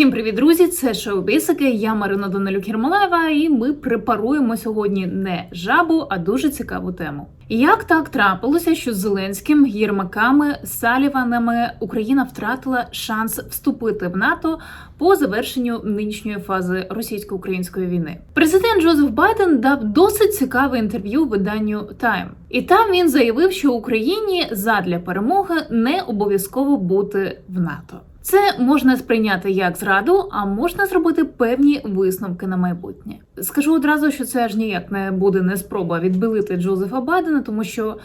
Всім привіт, друзі! Це шоу Бісики. Я Марина Данилюк Єрмолаєва, і ми препаруємо сьогодні не жабу, а дуже цікаву тему. Як так трапилося, що з Зеленським, Єрмаками, Саліванами Україна втратила шанс вступити в НАТО по завершенню нинішньої фази російсько-української війни? Президент Джозеф Байден дав досить цікаве інтерв'ю виданню Time. І там він заявив, що Україні задля перемоги не обов'язково бути в НАТО. Це можна сприйняти як зраду, а можна зробити певні висновки на майбутнє. Скажу одразу, що це аж ніяк не буде не спроба відбилити Джозефа Байдена, тому що.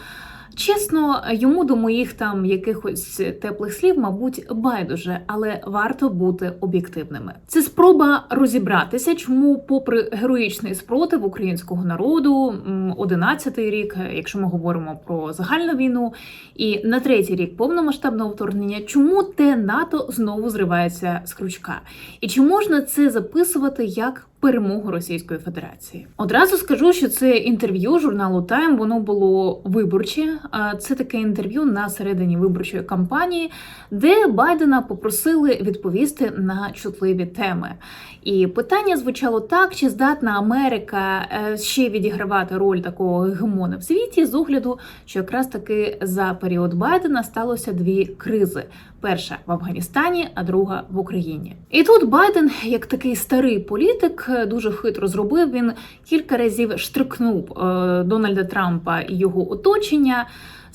Чесно, йому до моїх там якихось теплих слів, мабуть, байдуже, але варто бути об'єктивними. Це спроба розібратися, чому, попри героїчний спротив українського народу, 11-й рік, якщо ми говоримо про загальну війну, і на третій рік повномасштабного вторгнення, чому те НАТО знову зривається з крючка, і чи можна це записувати як перемогу Російської Федерації. Одразу скажу, що це інтерв'ю журналу Time, воно було виборче. Це таке інтерв'ю на середині виборчої кампанії, де Байдена попросили відповісти на чутливі теми. І питання звучало так: чи здатна Америка е, ще відігравати роль такого гегемона в світі з огляду, що якраз таки за період Байдена сталося дві кризи: перша в Афганістані, а друга в Україні. І тут Байден, як такий старий політик, дуже хитро зробив. Він кілька разів штрикнув е, Дональда Трампа і його оточення.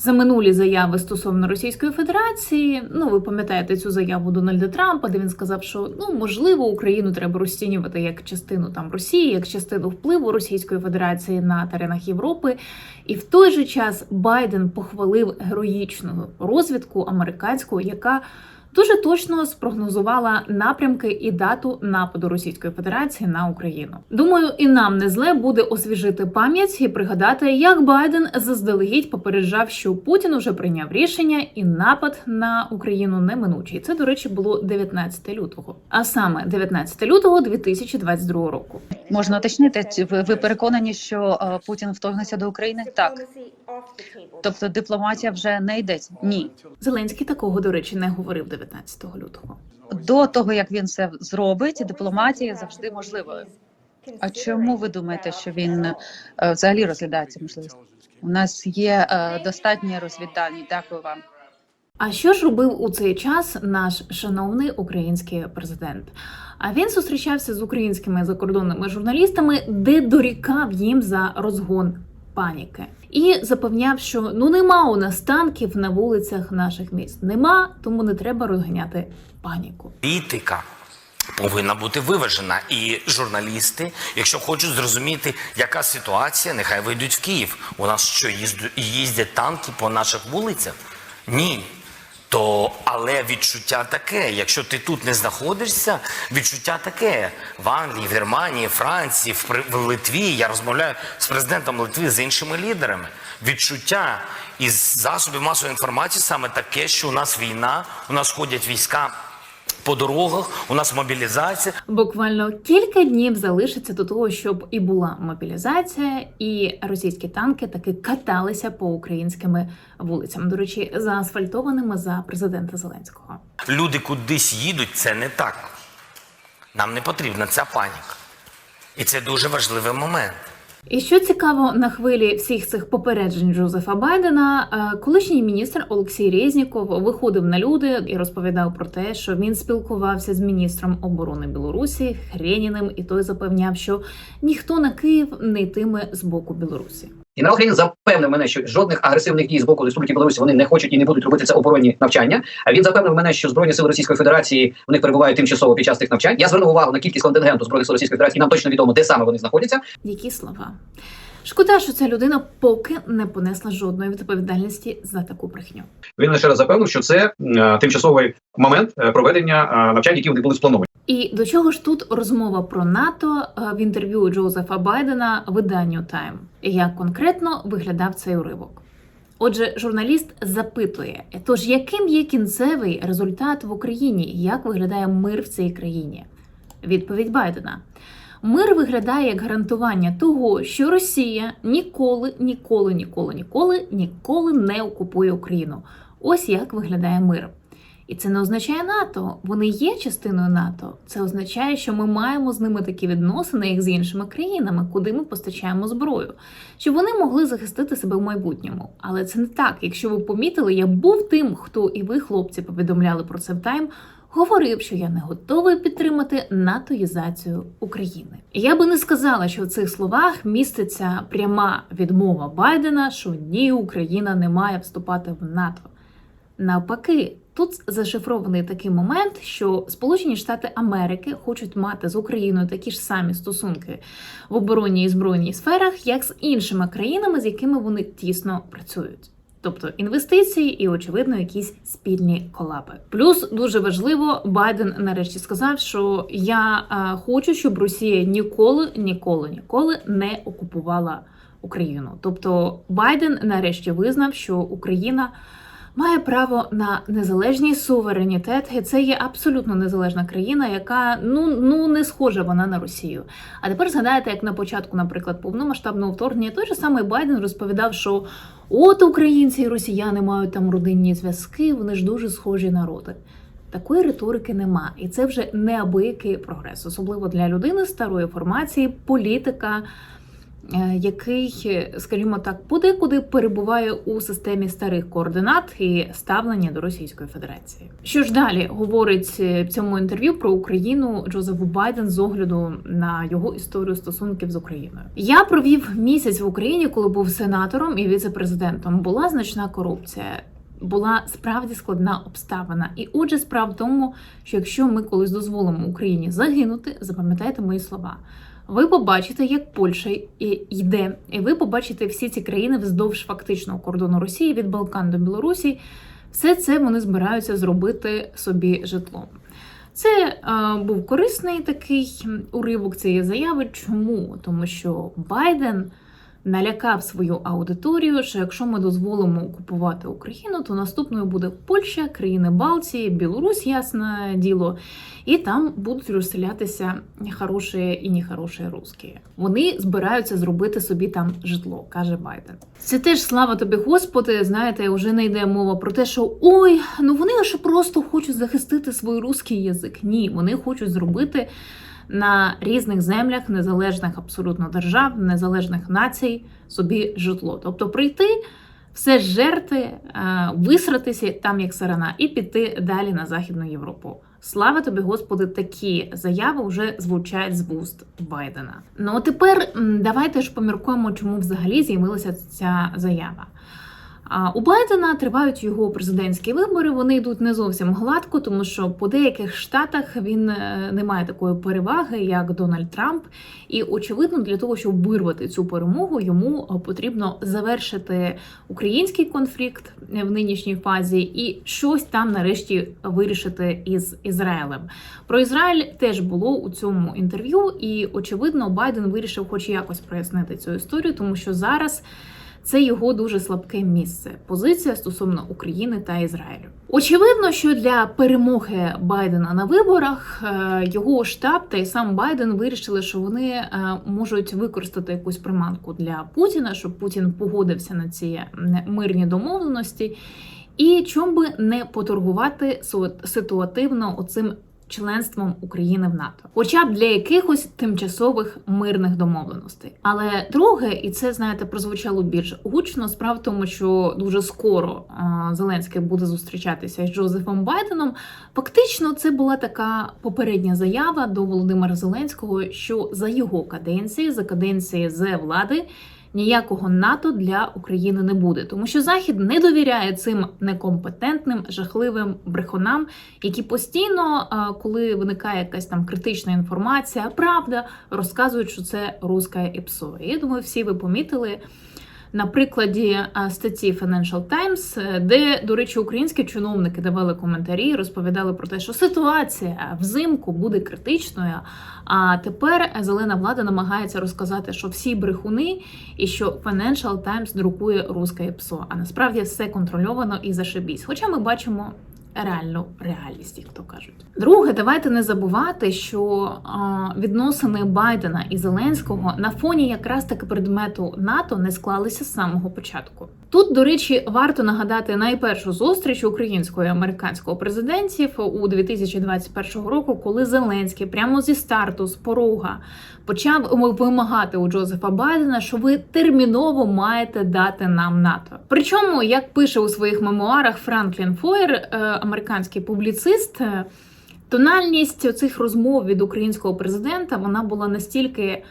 За минулі заяви стосовно Російської Федерації, ну ви пам'ятаєте цю заяву Дональда Трампа, де він сказав, що ну можливо Україну треба розцінювати як частину там Росії, як частину впливу Російської Федерації на теренах Європи. І в той же час Байден похвалив героїчну розвідку американську, яка дуже точно спрогнозувала напрямки і дату нападу Російської Федерації на Україну. Думаю, і нам не зле буде освіжити пам'ять і пригадати, як Байден заздалегідь попереджав, що Путін уже прийняв рішення, і напад на Україну неминучий. Це, до речі, було 19 лютого, а саме 19 лютого 2022 року. Можна уточнити, ви переконані, що е, Путін вторгнеться до України? Так, тобто дипломатія вже не йдеться. Ні, Зеленський такого, до речі, не говорив 19 лютого. до того як він це зробить, дипломатія завжди можливою. А чому ви думаєте, що він е, взагалі розглядає цю можливість? У нас є е, достатні розвіддані. Дякую вам. А що ж робив у цей час наш шановний український президент? А він зустрічався з українськими закордонними журналістами, де дорікав їм за розгон паніки, і запевняв, що ну нема у нас танків на вулицях наших міст. Нема, тому не треба розганяти паніку. Політика повинна бути виважена. І журналісти, якщо хочуть зрозуміти, яка ситуація, нехай вийдуть в Київ. У нас що їздять танки по наших вулицях? Ні. То, але відчуття таке. Якщо ти тут не знаходишся, відчуття таке в Англії, в Германії, Франції, в, Литві. Я розмовляю з президентом Литви, з іншими лідерами. Відчуття із засобів масової інформації саме таке, що у нас війна, у нас ходять війська по дорогах, у нас мобілізація. Буквально кілька днів залишиться до того, щоб і була мобілізація, і російські танки таки каталися по українськими вулицям. До речі, заасфальтованими за президента Зеленського. Люди кудись їдуть, це не так. Нам не потрібна ця паніка. І це дуже важливий момент. І що цікаво на хвилі всіх цих попереджень Джозефа Байдена, е, колишній міністр Олексій Резніков виходив на люди і розповідав про те, що він спілкувався з міністром оборони Білорусі Хреніним, і той запевняв, що ніхто на Київ не йтиме з боку Білорусі. Генерал Хренін запевнив мене, що жодних агресивних дій з боку Республіки Білорусь вони не хочуть і не будуть робити це оборонні навчання. А він запевнив мене, що збройні сили Російської Федерації в них перебувають тимчасово під час цих навчань. Я звернув увагу на кількість контингенту збройних сил Російської Федерації. і Нам точно відомо, де саме вони знаходяться. Які слова? Шкода, що ця людина поки не понесла жодної відповідальності за таку брехню. Він лише раз запевнив, що це е, тимчасовий момент е, проведення е, навчань, які вони були сплановані. І до чого ж тут розмова про НАТО е, в інтерв'ю Джозефа Байдена виданню Time? Як конкретно виглядав цей уривок? Отже, журналіст запитує: тож яким є кінцевий результат в Україні? Як виглядає мир в цій країні? Відповідь Байдена: мир виглядає як гарантування того, що Росія ніколи, ніколи, ніколи, ніколи, ніколи не окупує Україну. Ось як виглядає мир. І це не означає НАТО. Вони є частиною НАТО. Це означає, що ми маємо з ними такі відносини, як з іншими країнами, куди ми постачаємо зброю, щоб вони могли захистити себе в майбутньому. Але це не так. Якщо ви помітили, я був тим, хто і ви, хлопці, повідомляли про це в тайм. Говорив, що я не готовий підтримати натоїзацію України. Я би не сказала, що в цих словах міститься пряма відмова Байдена, що ні, Україна не має вступати в НАТО. Навпаки, тут зашифрований такий момент, що Сполучені Штати Америки хочуть мати з Україною такі ж самі стосунки в оборонній і збройній сферах, як з іншими країнами, з якими вони тісно працюють. Тобто інвестиції і, очевидно, якісь спільні колаби. Плюс дуже важливо, Байден нарешті сказав, що я е, хочу, щоб Росія ніколи, ніколи, ніколи не окупувала Україну. Тобто Байден нарешті визнав, що Україна має право на незалежність, суверенітет, і це є абсолютно незалежна країна, яка ну ну не схожа вона на Росію. А тепер згадайте, як на початку, наприклад, повномасштабного вторгнення, той же самий Байден розповідав, що от українці і росіяни мають там родинні зв'язки, вони ж дуже схожі народи. Такої риторики нема, і це вже неабиякий прогрес, особливо для людини старої формації, політика, який, скажімо так, подекуди перебуває у системі старих координат і ставлення до Російської Федерації. Що ж далі говорить е, в цьому інтерв'ю про Україну Джозеф Байден з огляду на його історію стосунків з Україною? Я провів місяць в Україні, коли був сенатором і віце-президентом. Була значна корупція. Була справді складна обставина, і отже, справа в тому, що якщо ми колись дозволимо Україні загинути, запам'ятайте мої слова. Ви побачите, як Польща йде, і ви побачите всі ці країни вздовж фактичного кордону Росії від Балкан до Білорусі. Все це вони збираються зробити собі житлом. Це е, був корисний такий уривок цієї заяви. Чому? Тому що Байден налякав свою аудиторію, що якщо ми дозволимо окупувати Україну, то наступною буде Польща, країни Балтії, Білорусь, ясне діло, і там будуть розселятися хороші і нехороші русські. Вони збираються зробити собі там житло, каже Байден. Це теж слава тобі, Господи. Знаєте, вже не йде мова про те, що ой, ну вони лише просто хочуть захистити свій русський язик. Ні, вони хочуть зробити на різних землях незалежних абсолютно держав, незалежних націй собі житло. Тобто прийти, все жерти, е, висратися там як сарана, і піти далі на Західну Європу. Слава тобі, Господи, такі заяви вже звучать з вуст Байдена. Ну тепер давайте ж поміркуємо, чому взагалі з'явилася ця заява. А у Байдена тривають його президентські вибори. Вони йдуть не зовсім гладко, тому що по деяких штатах він е, не має такої переваги, як Дональд Трамп. І очевидно, для того, щоб вирвати цю перемогу, йому е, потрібно завершити український конфлікт в нинішній фазі і щось там нарешті вирішити із Ізраїлем. Про Ізраїль теж було у цьому інтерв'ю, і очевидно, Байден вирішив, хоч якось прояснити цю історію, тому що зараз. Це його дуже слабке місце. Позиція стосовно України та Ізраїлю. Очевидно, що для перемоги Байдена на виборах е, його штаб та й сам Байден вирішили, що вони е, можуть використати якусь приманку для Путіна, щоб Путін погодився на ці мирні домовленості, і чом би не поторгувати ситуативно оцим членством України в НАТО, хоча б для якихось тимчасових мирних домовленостей. Але друге, і це знаєте, прозвучало більш гучно. Справа в тому, що дуже скоро Зеленський буде зустрічатися з Джозефом Байденом. Фактично, це була така попередня заява до Володимира Зеленського, що за його каденції, за каденції з влади. Ніякого НАТО для України не буде, тому що Захід не довіряє цим некомпетентним, жахливим брехунам, які постійно, коли виникає якась там критична інформація, правда, розказують, що це руська ІПСО. Я думаю, всі ви помітили на прикладі а, статті Financial Times, е, де, до речі, українські чиновники давали коментарі, розповідали про те, що ситуація взимку буде критичною. А тепер зелена влада намагається розказати, що всі брехуни і що Financial Times друкує русське ПСО. А насправді все контрольовано і зашибісь. Хоча ми бачимо реальну реальність, як то кажуть. Друге, давайте не забувати, що відносини Байдена і Зеленського на фоні якраз таки предмету НАТО не склалися з самого початку. Тут, до речі, варто нагадати найпершу зустріч українського і американського президентів у 2021 року, коли Зеленський прямо зі старту з порога почав вимагати у Джозефа Байдена, що ви терміново маєте дати нам НАТО. Причому, як пише у своїх мемуарах Франклін Фойер, е, американський публіцист. е, Тональність цих розмов від українського президента вона була настільки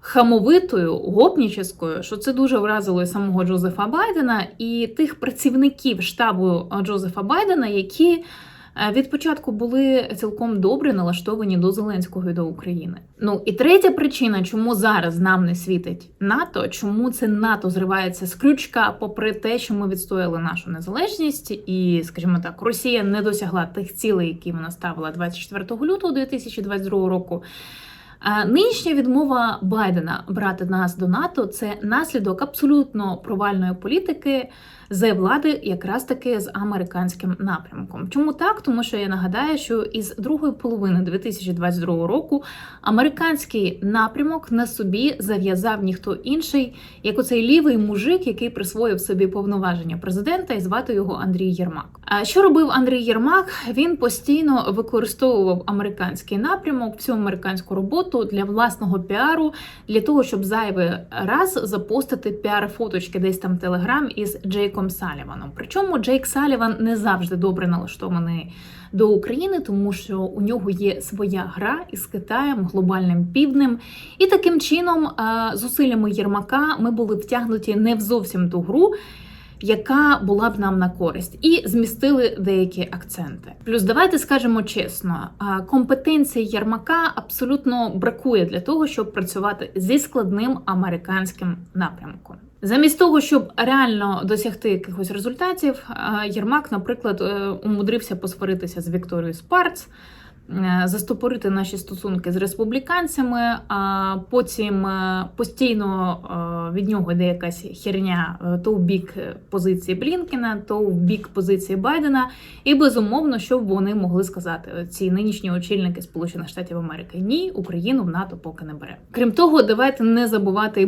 хамовитою, гопніческою, що це дуже вразило і самого Джозефа Байдена і тих працівників штабу Джозефа Байдена, які е, від початку були цілком добре налаштовані до Зеленського і до України. Ну і третя причина, чому зараз нам не світить НАТО, чому це НАТО зривається з крючка, попри те, що ми відстояли нашу незалежність, і, скажімо так, Росія не досягла тих цілей, які вона ставила 24 лютого 2022 року. Нинішня відмова Байдена брати нас до НАТО це наслідок абсолютно провальної політики з влади, якраз таки з американським напрямком. Чому так? Тому що я нагадаю, що із другої половини 2022 року американський напрямок на собі зав'язав ніхто інший, як оцей лівий мужик, який присвоїв собі повноваження президента, і звати його Андрій Єрмак. А що робив Андрій Єрмак? Він постійно використовував американський напрямок, всю американську роботу для власного піару, для того, щоб зайвий раз запостити піар-фоточки десь там в Телеграм із Джейком Саліваном. Причому Джейк Саліван не завжди добре налаштований до України, тому що у нього є своя гра із Китаєм, глобальним півднем. І таким чином, е, зусиллями Єрмака, ми були втягнуті не в зовсім ту гру. Яка була б нам на користь, і змістили деякі акценти. Плюс давайте скажемо чесно, компетенції Єрмака абсолютно бракує для того, щоб працювати зі складним американським напрямком. Замість того, щоб реально досягти якихось результатів, Єрмак, наприклад, е, умудрився посваритися з Вікторією Спарц. Е, Застопорити наші стосунки з республіканцями, а потім е, постійно е, від нього йде якась херня то в бік позиції Блінкена, то в бік позиції Байдена. І безумовно, що б вони могли сказати ці нинішні очільники Сполучених Штатів Америки. Ні, Україну в НАТО поки не бере. Крім того, давайте не забувати і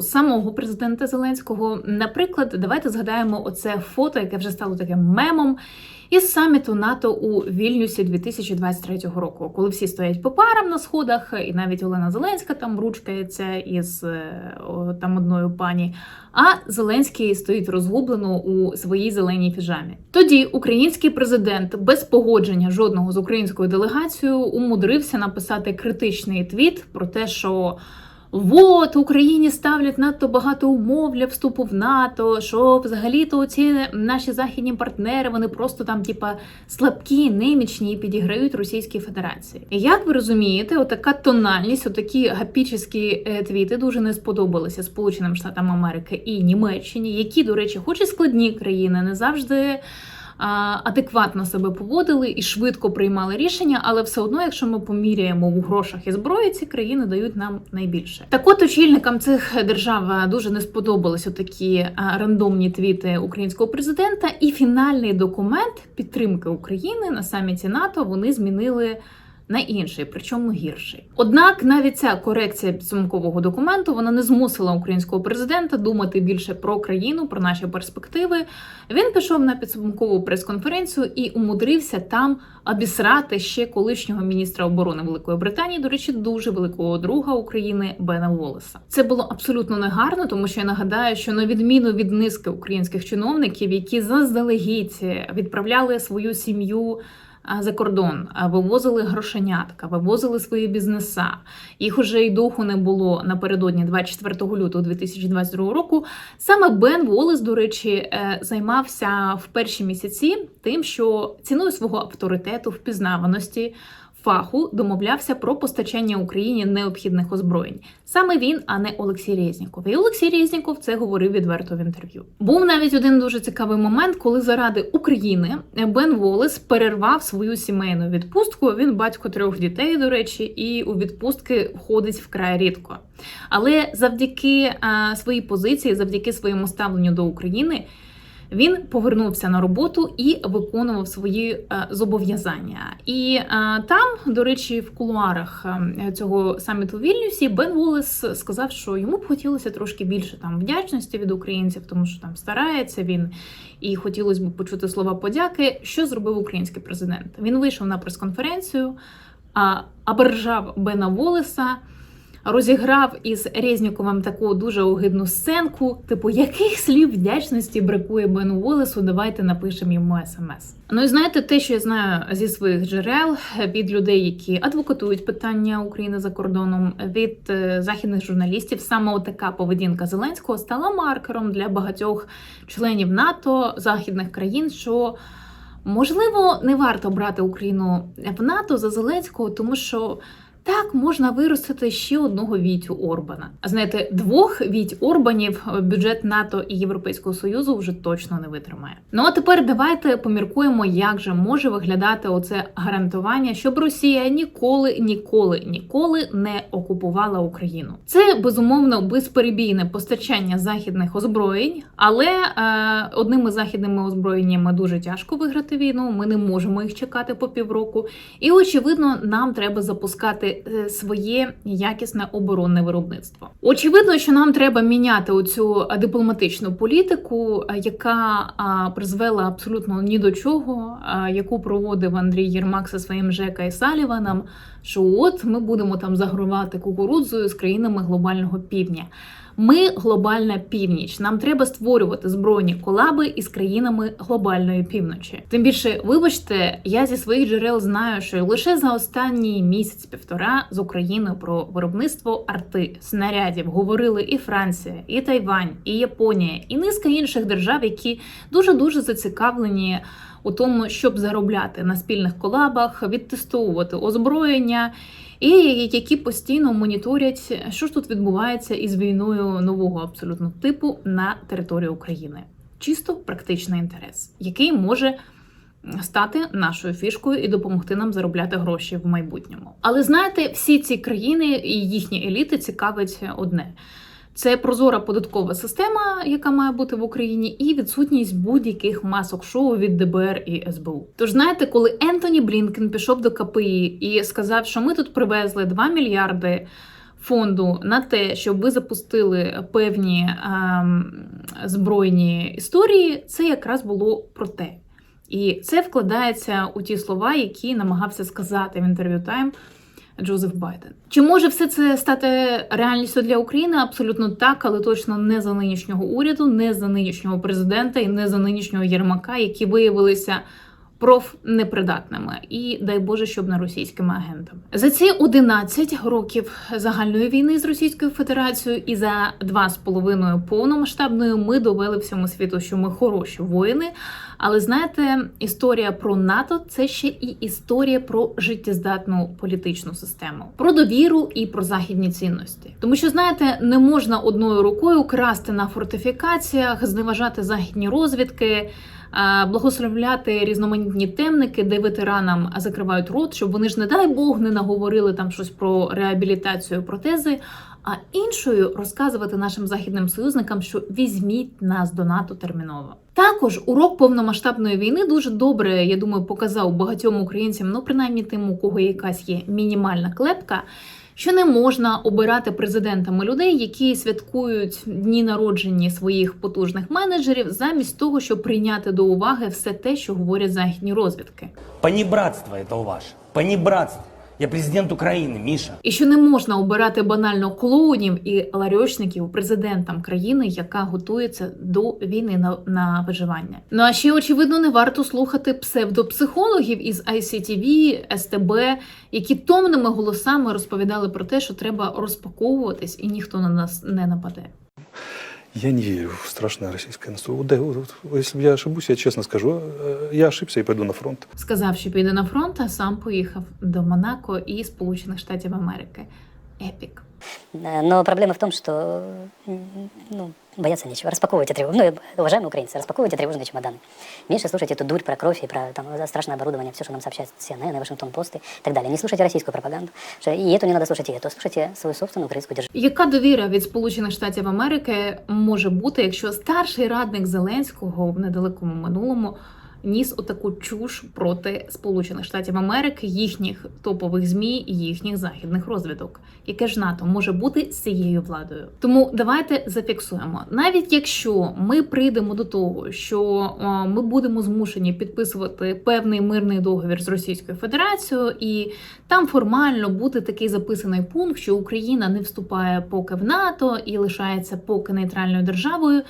самого президента Зеленського. Наприклад, давайте згадаємо оце фото, яке вже стало таким мемом. Із саміту НАТО у Вільнюсі 2023 року, коли всі стоять по парам на сходах, і навіть Олена Зеленська там ручкається із е, там одною пані. А Зеленський стоїть розгублено у своїй зеленій піжамі. Тоді український президент без погодження жодного з українською делегацією умудрився написати критичний твіт про те, що. Вот Україні ставлять надто багато умов для вступу в НАТО. Що взагалі-то ці наші західні партнери вони просто там, типа, слабкі, немічні і підіграють Російській Федерації. Як ви розумієте, отака тональність, отакі гапічні е, твіти дуже не сподобалися Сполученим Штатам Америки і Німеччині, які, до речі, хоч і складні країни, не завжди адекватно себе поводили і швидко приймали рішення, але все одно, якщо ми поміряємо у грошах і зброї, ці країни дають нам найбільше. Так от очільникам цих держав дуже не сподобалися такі рандомні твіти українського президента, і фінальний документ підтримки України на саміті НАТО вони змінили. На інший, причому гірший. Однак навіть ця корекція підсумкового документу вона не змусила українського президента думати більше про країну, про наші перспективи. Він пішов на підсумкову прес-конференцію і умудрився там обісрати ще колишнього міністра оборони Великої Британії, до речі, дуже великого друга України Бена Волеса. Це було абсолютно негарно, тому що я нагадаю, що на відміну від низки українських чиновників, які заздалегідь відправляли свою сім'ю. За кордон вивозили грошенятка, вивозили свої бізнеса. Їх уже й духу не було напередодні 24 лютого 2022 року. Саме Бен Волес, до речі, е, займався в перші місяці тим, що ціною свого авторитету, впізнаваності. Фаху домовлявся про постачання Україні необхідних озброєнь. Саме він, а не Олексій Резніков. І Олексій Резніков це говорив відверто в інтерв'ю. Був навіть один дуже цікавий момент, коли заради України Бен Волес перервав свою сімейну відпустку. Він батько трьох дітей, до речі, і у відпустки ходить вкрай рідко. Але завдяки а, своїй позиції, завдяки своєму ставленню до України. Він повернувся на роботу і виконував свої е, зобов'язання. І е, там, до речі, в кулуарах е, цього саміту Вільнюсі Бен Волес сказав, що йому б хотілося трошки більше там вдячності від українців, тому що там старається він, і хотілося б почути слова подяки. Що зробив український президент? Він вийшов на прес-конференцію, обержав Бена Волеса розіграв із Резніковим таку дуже огидну сценку. Типу, яких слів вдячності бракує Бену Волесу? Давайте напишемо йому смс. Ну і знаєте, те, що я знаю зі своїх джерел від людей, які адвокатують питання України за кордоном, від е, західних журналістів, саме така поведінка Зеленського стала маркером для багатьох членів НАТО західних країн, що можливо не варто брати Україну в НАТО за Зеленського, тому що. Так можна виростити ще одного Вітю Орбана. А знаєте, двох Віть Орбанів бюджет НАТО і Європейського союзу вже точно не витримає. Ну а тепер давайте поміркуємо, як же може виглядати оце гарантування, щоб Росія ніколи, ніколи, ніколи не окупувала Україну. Це безумовно безперебійне постачання західних озброєнь, але е, одними західними озброєннями дуже тяжко виграти війну. Ми не можемо їх чекати по півроку. І очевидно, нам треба запускати е, своє якісне оборонне виробництво. Очевидно, що нам треба міняти оцю е, дипломатичну політику, е, яка призвела абсолютно ні до чого, яку проводив Андрій Єрмак зі своїм ЖЕКа і Саліваном. Що от ми будемо там загравати кукурудзою з країнами глобального півдня. Ми глобальна північ. Нам треба створювати збройні колаби із країнами глобальної півночі. Тим більше, вибачте, я зі своїх джерел знаю, що лише за останній місяць-півтора з Україною про виробництво арти снарядів говорили і Франція, і Тайвань, і Японія, і низка інших держав, які дуже дуже зацікавлені у тому, щоб заробляти на спільних колабах, відтестовувати озброєння і які постійно моніторять, що ж тут відбувається із війною нового абсолютно типу на території України. Чисто практичний інтерес, який може стати нашою фішкою і допомогти нам заробляти гроші в майбутньому. Але знаєте, всі ці країни і їхні еліти цікавить одне. Це прозора податкова система, яка має бути в Україні, і відсутність будь-яких масок шоу від ДБР і СБУ. Тож знаєте, коли Ентоні Блінкен пішов до КПІ і сказав, що ми тут привезли 2 мільярди фонду на те, щоб ви запустили певні ем, збройні історії, це якраз було про те. І це вкладається у ті слова, які намагався сказати в інтерв'ю Тайм Джозеф Байден. Чи може все це стати реальністю для України? Абсолютно так, але точно не за нинішнього уряду, не за нинішнього президента і не за нинішнього Єрмака, які виявилися профнепридатними. І дай Боже, щоб не російськими агентами. За ці 11 років загальної війни з Російською Федерацією і за два з половиною повномасштабної ми довели всьому світу, що ми хороші воїни. Але знаєте, історія про НАТО це ще і історія про життєздатну політичну систему, про довіру і про західні цінності. Тому що знаєте, не можна одною рукою красти на фортифікаціях, зневажати західні розвідки. Благословляти різноманітні темники, де ветеранам закривають рот, щоб вони ж, не дай Бог, не наговорили там щось про реабілітацію протези. А іншою розказувати нашим західним союзникам, що візьміть нас до НАТО терміново. Також урок повномасштабної війни дуже добре, я думаю, показав багатьом українцям, ну принаймні тим, у кого якась є мінімальна клепка. Що не можна обирати президентами людей, які святкують дні народження своїх потужних менеджерів, замість того, щоб прийняти до уваги все те, що говорять західні розвідки. Понебратство это ваше. Понебратство. Я президент Украины, Миша. І що не можна обирати банально клоунів і ларьочників президентам країни, яка готується до війни на, на виживання. Ну а ще очевидно не варто слухати псевдопсихологів із ICTV, СТБ, які томними голосами розповідали про те, що треба розпаковуватись, і ніхто на нас не нападе. Я не верю в страшное российское наступление. Если я ошибусь, я честно скажу, э, я ошибся и пойду на фронт. Сказав, що піде на фронт, а сам поїхав до Монако і Сполучених Штатів Америки. Епік. Э, Но проблема в том, что м, ну, бояться нечего. Распаковывайте тревожные, ну, уважаемые украинцы, распаковывайте тревожные чемоданы. Меньше слушайте эту дурь про кровь и про там, страшное оборудование, все, что нам сообщает CNN, и Вашингтон Пост и так далее. Не слушайте российскую пропаганду. Что и эту не надо слушать, и эту. Слушайте свою собственную украинскую державу. Яка довіра від Сполучених Штатів Америки може бути, якщо старший радник Зеленського в недалекому минулому ніс отаку чуш проти Сполучених Штатів Америки, їхніх топових змі їхніх західних розвідок? Яке ж НАТО може бути з цією владою? Тому давайте зафіксуємо, навіть якщо ми прийдемо до того, що е, ми будемо змушені підписувати певний мирний договір з Російською Федерацією, і там формально буде такий записаний пункт, що Україна не вступає поки в НАТО і лишається поки нейтральною державою.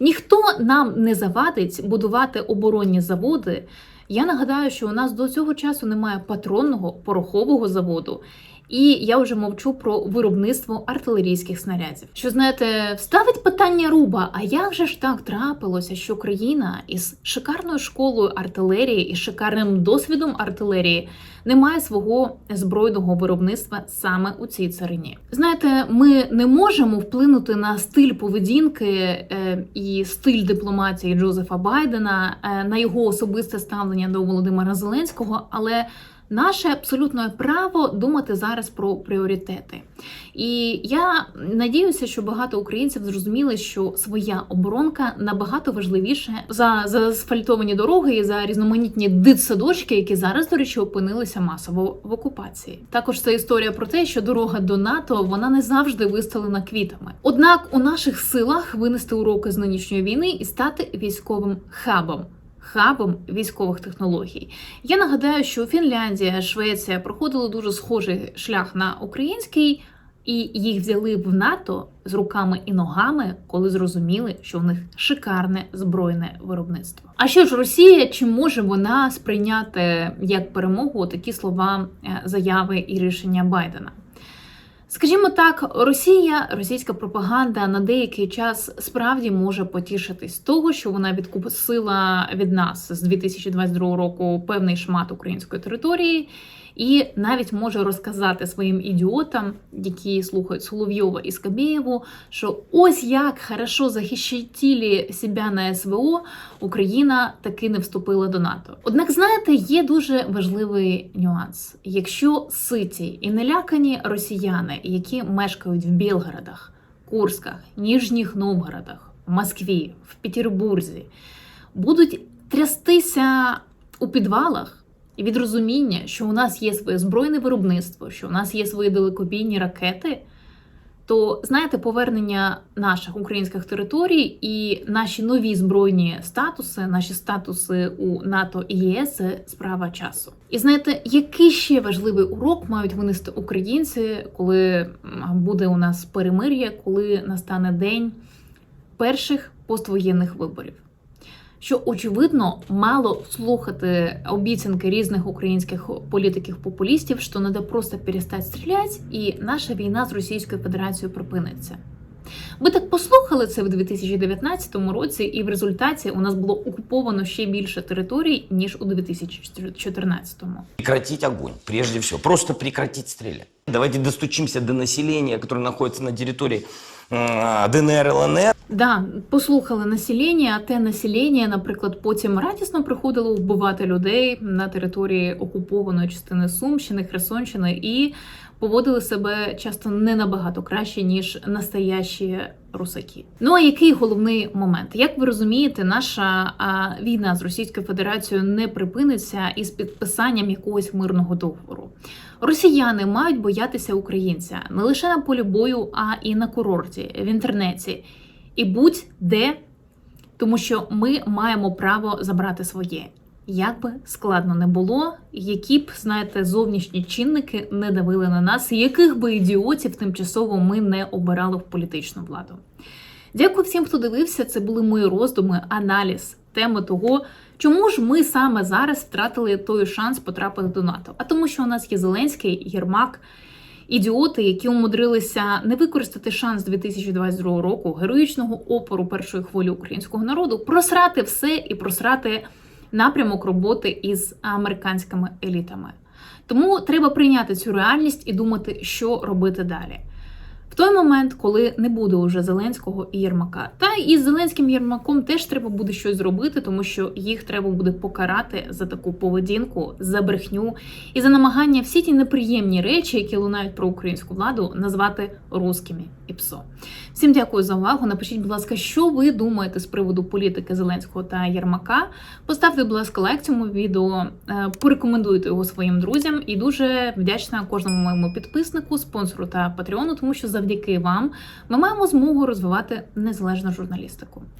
Ніхто нам не завадить будувати оборонні заводи. Я нагадаю, що у нас до цього часу немає патронного порохового заводу. І я вже мовчу про виробництво артилерійських снарядів. Що знаєте, вставить питання Руба: а як же ж так трапилося, що країна із шикарною школою артилерії і шикарним досвідом артилерії не має свого збройного виробництва саме у цій царині? Знаєте, ми не можемо вплинути на стиль поведінки е, і стиль дипломатії Джозефа Байдена, е, на його особисте ставлення до Володимира Зеленського, але Наше абсолютне право думати зараз про пріоритети. І я надіюся, що багато українців зрозуміли, що своя оборонка набагато важливіше за заасфальтовані дороги і за різноманітні дитсадочки, які зараз, до речі, опинилися масово в окупації. Також це історія про те, що дорога до НАТО вона не завжди вистелена квітами. Однак у наших силах винести уроки з нинішньої війни і стати військовим хабом. Хабом військових технологій. Я нагадаю, що Фінляндія, Швеція проходили дуже схожий шлях на український, і їх взяли в НАТО з руками і ногами, коли зрозуміли, що в них шикарне збройне виробництво. А що ж Росія, чи може вона сприйняти як перемогу такі слова, е, заяви і рішення Байдена? Скажімо так, Росія, російська пропаганда на деякий час справді може потішитись того, що вона відкупила від нас з 2022 року певний шмат української території, і навіть може розказати своїм ідіотам, які слухають Соловйова і Скабєєву, що ось як хорошо захищали себе на СВО, Україна таки не вступила до НАТО. Однак, знаєте, є дуже важливий нюанс. Якщо ситі і налякані росіяни, які мешкають в Білгородах, Курсках, Ніжніх Новгородах, Москві, в Петербурзі, будуть трястися у підвалах. І від розуміння, що у нас є своє збройне виробництво, що у нас є свої далекобійні ракети, то знаєте, повернення наших українських територій і наші нові збройні статуси, наші статуси у НАТО і ЄС справа часу. І знаєте, який ще важливий урок мають винести українці, коли буде у нас перемир'я, коли настане день перших поствоєнних виборів? Що очевидно мало слухати обіцянки різних українських політиків-популістів, що треба просто перестати стріляти, і наша війна з Російською Федерацією припиниться. Ви так послухали це в 2019 році, і в результаті у нас було окуповано ще більше територій ніж у 2014. Прекратить огонь, прежде всего. Просто прекратить стрелять. Давайте достучимся до населения, которое находится на территории м, ДНР, ЛНР. Да, послухали населення, а те населення, наприклад, потім радісно приходило вбивати людей на території окупованої частини Сумщини, Херсонщини і поводили себе часто не набагато краще ніж настоящі русаки. Ну а який головний момент? Як ви розумієте, наша а, війна з Російською Федерацією не припиниться із підписанням якогось мирного договору. Росіяни мають боятися українця не лише на полі бою, а і на курорті, в інтернеті і будь-де, тому що ми маємо право забрати своє. Як би складно не було, які б, знаєте, зовнішні чинники не давили на нас, яких би ідіотів тимчасово ми не обирали в політичну владу. Дякую всім, хто дивився. Це були мої роздуми, аналіз теми того, чому ж ми саме зараз втратили той шанс потрапити до НАТО. А тому, що у нас є Зеленський, Єрмак, ідіоти, які умудрилися не використати шанс 2022 року героїчного опору першої хвилі українського народу, просрати все і просрати напрямок роботи із американськими елітами. Тому треба прийняти цю реальність і думати, що робити далі. В той момент, коли не буде уже Зеленського і Єрмака. Та і з Зеленським Єрмаком теж треба буде щось зробити, тому що їх треба буде покарати за таку поведінку, за брехню і за намагання всі ті неприємні речі, які лунають про українську владу, назвати русскими і псо. Всім дякую за увагу. Напишіть, будь ласка, що ви думаєте з приводу політики Зеленського та Єрмака. Поставте, будь ласка, лайк цьому відео, е, порекомендуйте його своїм друзям. І дуже вдячна кожному моєму підписнику, спонсору та патреону, тому що завдяки вам ми маємо змогу розвивати незалежну журналістику.